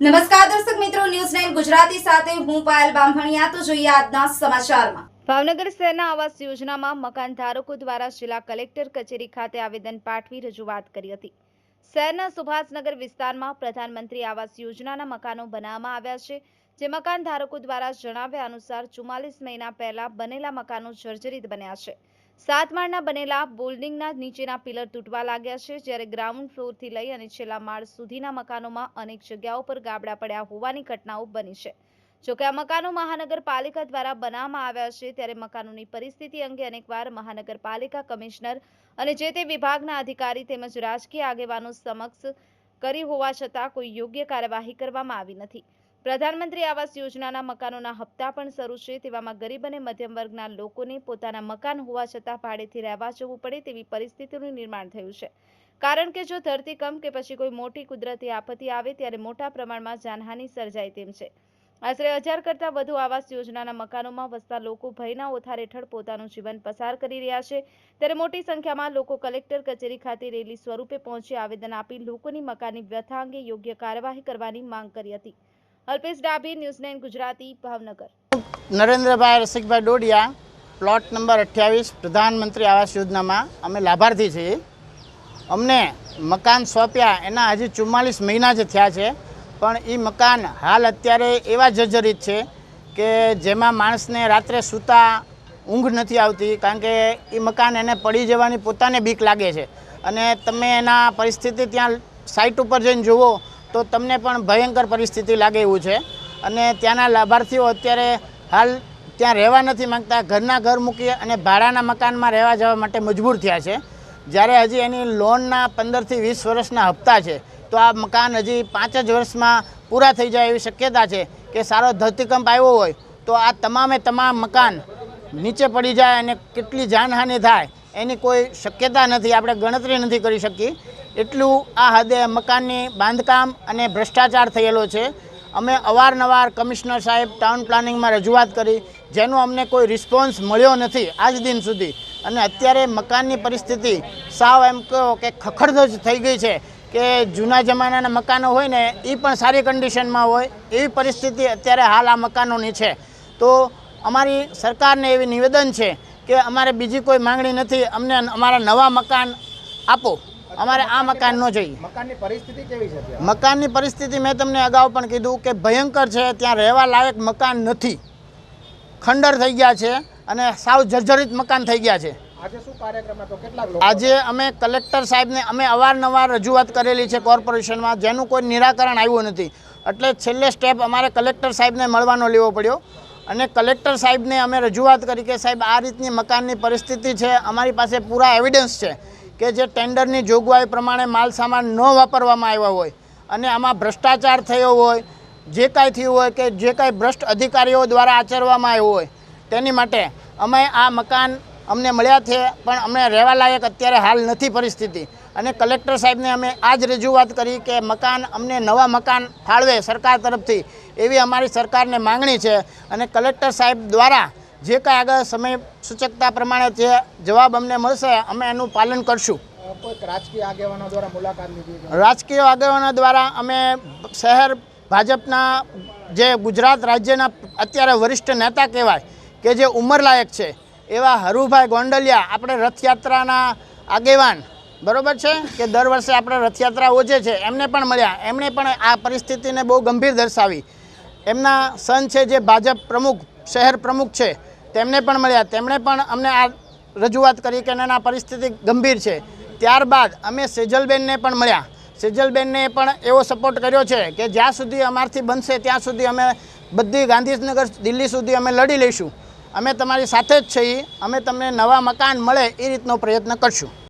નમસ્કાર દર્શક મિત્રો ન્યૂઝ નાઇન ગુજરાતી સાથે હું પાયલ બામભણિયા. તો જોઈએ આજના સમાચારમાં. ભાવનગર શહેરના આવાસ યોજનામાં મકાન ધારકો દ્વારા જિલ્લા કલેક્ટર કચેરી ખાતે આવેદન પાઠવી રજૂઆત કરી હતી. શહેરના સુભાષનગર વિસ્તારમાં પ્રધાનમંત્રી આવાસ યોજનાના મકાનો બનાવવામાં આવ્યા છે, જે મકાન ધારકો દ્વારા જણાવ્યા અનુસાર ચુમ્માલીસ મહિના પહેલા બનેલા મકાનો જર્જરિત બન્યા છે. સાત માળના બનેલા બિલ્ડિંગના નીચેના પિલર તૂટવા લાગ્યા છે, જ્યારે ગ્રાઉન્ડ ફ્લોરથી લઈ અને છેલ્લા માળ સુધીના મકાનોમાં અનેક જગ્યાઓ પર ગાબડા પડ્યા હોવાની ઘટનાઓ બની છે. જોકે આ મકાનો મહાનગરપાલિકા દ્વારા બનાવવામાં આવ્યા છે, ત્યારે મકાનોની પરિસ્થિતિ અંગે અનેકવાર મહાનગરપાલિકા કમિશનર અને જે તે વિભાગના અધિકારી તેમજ રાજકીય આગેવાનો સમક્ષ કરી હોવા છતાં કોઈ યોગ્ય કાર્યવાહી કરવામાં આવી નથી. પ્રધાનમંત્રી આવાસ યોજનાના મકાનોના હપ્તા પણ શરૂ છે. તેવામાં ગરીબ અને મધ્યમ વર્ગના લોકોને પોતાના મકાન હોવા છતાં ભાડેથી રહેવા જવું પડે તેવી પરિસ્થિતિનું નિર્માણ થયું છે. કારણ કે જો ધરતીકંપ કે પછી કોઈ મોટી કુદરતી આપત્તિ આવે ત્યારે મોટા પ્રમાણમાં જાનહાનિ સર્જાય તેમ છે. આશરે હજાર કરતાં વધુ આવાસ યોજનાના મકાનોમાં વસતા લોકો ભયના ઓથાર હેઠળ પોતાનું જીવન પસાર કરી રહ્યા છે. ત્યારે મોટી સંખ્યામાં લોકો કલેક્ટર કચેરી ખાતે રેલી સ્વરૂપે પહોંચી આવેદન આપી લોકોની મકાનની વ્યથા અંગે યોગ્ય કાર્યવાહી કરવાની માંગ કરી હતી. Alpesh Dabhi, news nine Gujarati, Bhavnagar. Narendrabhai Rasikbhai Dodiya, plot number અઠ્યાવીસ, પ્રધાનમંત્રી આવાસ યોજનામાં અમે લાભાર્થી છીએ. અમને મકાન સોંપ્યા એના હજી ચુમ્માલીસ મહિના જ થયા છે, પણ એ મકાન હાલ અત્યારે એવા જર્જરિત છે કે જેમાં માણસને રાત્રે સૂતા ઊંઘ નથી આવતી, કારણ કે એ મકાન એને પડી જવાની પોતાને બીક લાગે છે. અને તમે એના પરિસ્થિતિ ત્યાં સાઇટ ઉપર જઈને જુઓ તો તમને પણ ભયંકર પરિસ્થિતિ લાગે એવું છે. અને ત્યાંના લાભાર્થીઓ અત્યારે હાલ ત્યાં રહેવા નથી માંગતા. ઘરના ઘર મૂકી અને ભાડાના મકાનમાં રહેવા જવા માટે મજબૂર થયા છે. જ્યારે હજી એની લોનના પંદરથી વીસ વર્ષના હપ્તા છે, તો આ મકાન હજી પાંચ જ વર્ષમાં પૂરા થઈ જાય એવી શક્યતા છે કે સારો ધરતીકંપ આવ્યો હોય, તો આ તમામે તમામ મકાન નીચે પડી જાય અને કેટલી જાનહાનિ થાય એની કોઈ શક્યતા નથી. આપણે ગણતરી નથી કરી શકી એટલું આ હદે મકાનની બાંધકામ અને ભ્રષ્ટાચાર થયેલો છે. અમે અવારનવાર કમિશનર સાહેબ ટાઉન પ્લાનિંગમાં રજૂઆત કરી, જેનો અમને કોઈ રિસ્પોન્સ મળ્યો નથી આજ દિન સુધી. અને અત્યારે મકાનની પરિસ્થિતિ સાવ એમ કહો કે ખખડધજ થઈ ગઈ છે કે જૂના જમાનાના મકાનો હોય ને એ પણ સારી કન્ડિશનમાં હોય, એવી પરિસ્થિતિ અત્યારે હાલ આ મકાનોની છે. તો અમારી સરકારને એવી નિવેદન છે કે અમારે બીજી કોઈ માંગણી નથી, અમને અમારા નવા મકાન આપો. અમારે આ મકાન ન જોઈએ. મકાનની પરિસ્થિતિ કેવી છે મકાનની પરિસ્થિતિ મેં તમને અગાઉ પણ કીધું કે ભયંકર છે ત્યાં રહેવા લાયક મકાન નથી. ખંડર થઈ ગયા છે અને સાવ જર્જરિત મકાન થઈ ગયા છે. આજે અમે કલેક્ટર સાહેબને અમે અવારનવાર રજૂઆત કરેલી છે કોર્પોરેશનમાં જેનું કોઈ નિરાકરણ આવ્યું નથી. એટલે છેલ્લે સ્ટેપ અમારે કલેક્ટર સાહેબને મળવાનો લેવો પડ્યો. અને કલેક્ટર સાહેબને અમે રજૂઆત કરી કે સાહેબ આ રીતની મકાનની પરિસ્થિતિ છે અમારી પાસે પૂરા એવિડન્સ છે. કે જે ટેન્ડરની જોગવાઈ પ્રમાણે માલ સામાન ન વાપરવામાં આવ્યા હોય અને આમાં ભ્રષ્ટાચાર થયો હોય, જે કાંઈ થયું હોય કે જે કાંઈ ભ્રષ્ટ અધિકારીઓ દ્વારા આચરવામાં આવ્યું હોય, તેની માટે અમે આ મકાન અમને મળ્યા છે, પણ અમને રહેવા લાયક અત્યારે હાલ નથી પરિસ્થિતિ. અને કલેક્ટર સાહેબને અમે આ જ રજૂઆત કરી કે મકાન અમને નવા મકાન ફાળવે સરકાર તરફથી, એવી અમારી સરકારને માંગણી છે. અને કલેક્ટર સાહેબ દ્વારા જે કાંઈ આગળ સમય સૂચકતા પ્રમાણે જે જવાબ અમને મળશે અમે એનું પાલન કરશું. રાજકીય આગેવાનો દ્વારા મુલાકાત લીધી રાજકીય આગેવાનો દ્વારા અમે શહેર ભાજપના જે ગુજરાત રાજ્યના અત્યારે વરિષ્ઠ નેતા કહેવાય કે જે ઉંમરલાયક છે એવા હરુભાઈ ગોંડલિયા આપણે રથયાત્રાના આગેવાન બરોબર છે? કે દર વર્ષે આપણે રથયાત્રા ઓજે છે એમને પણ મળ્યા. એમણે પણ આ પરિસ્થિતિને બહુ ગંભીર દર્શાવી. એમના સન છે જે ભાજપ પ્રમુખ શહેર પ્રમુખ છે. તેમને પણ મળ્યા. તેમણે પણ અમને આ રજૂઆત કરી કે ના પરિસ્થિતિ ગંભીર છે. ત્યારબાદ અમે સેજલબેનને પણ મળ્યા. સેજલબેનને પણ એવો સપોર્ટ કર્યો છે કે જ્યાં સુધી અમારથી બનશે, ત્યાં સુધી અમે બધી ગાંધીનગર, દિલ્હી સુધી અમે લડી લઈશું. અમે તમારી સાથે જ છીએ. અમે તમને નવા મકાન મળે એ રીતનો પ્રયત્ન કરશું.